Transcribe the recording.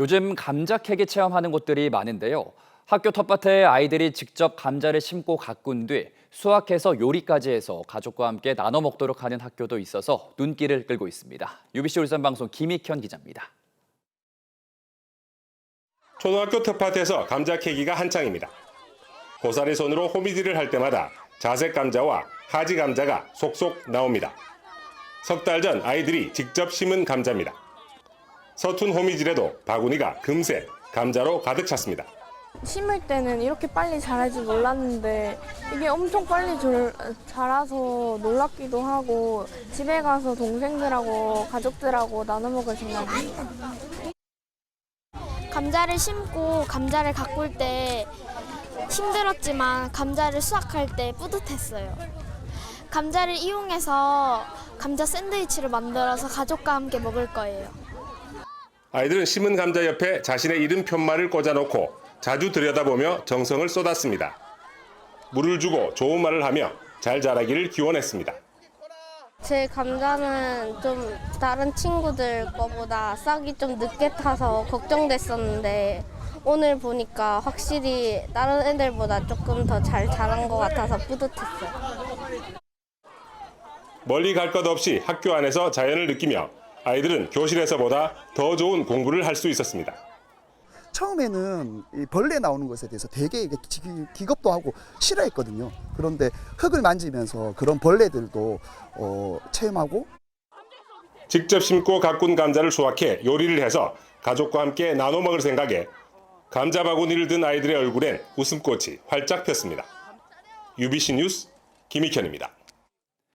요즘 감자 캐기 체험하는 곳들이 많은데요. 학교 텃밭에 아이들이 직접 감자를 심고 가꾼 뒤 수확해서 요리까지 해서 가족과 함께 나눠 먹도록 하는 학교도 있어서 눈길을 끌고 있습니다. UBC 울산 방송 김익현 기자입니다. 초등학교 텃밭에서 감자 캐기가 한창입니다. 고사리 손으로 호미질을 할 때마다 자색 감자와 하지 감자가 속속 나옵니다. 석 달 전 아이들이 직접 심은 감자입니다. 서툰 호미질에도 바구니가 금세 감자로 가득 찼습니다. 심을 때는 이렇게 빨리 자랄 줄 몰랐는데 이게 엄청 빨리 졸- 자라서 놀랍기도 하고 집에 가서 동생들하고 가족들하고 나눠 먹을 생각입니다. 감자를 심고 감자를 가꿀 때 힘들었지만 감자를 수확할 때 뿌듯했어요. 감자를 이용해서 감자 샌드위치를 만들어서 가족과 함께 먹을 거예요. 아이들은 심은 감자 옆에 자신의 이름 편말을 꽂아놓고 자주 들여다보며 정성을 쏟았습니다. 물을 주고 좋은 말을 하며 잘 자라기를 기원했습니다. 제 감자는 좀 다른 친구들 거보다 싹이 좀 늦게 타서 걱정됐었는데 오늘 보니까 확실히 다른 애들보다 조금 더 잘 자란 것 같아서 뿌듯했어요. 멀리 갈 것 없이 학교 안에서 자연을 느끼며 아이들은 교실에서보다 더 좋은 공부를 할 수 있었습니다. 처음에는 이 벌레 나오는 것에 대해서 되게 이게 기- 기겁도 하고 싫어했거든요. 그런데 흙을 만지면서 그런 벌레들도 어, 체험하고 직접 심고 가꾼 감자를 수확해 요리를 해서 가족과 함께 나눠 먹을 생각에 감자 바구니를 든 아이들의 얼굴엔 웃음꽃이 활짝 폈습니다. UBC 뉴스 김익현입니다.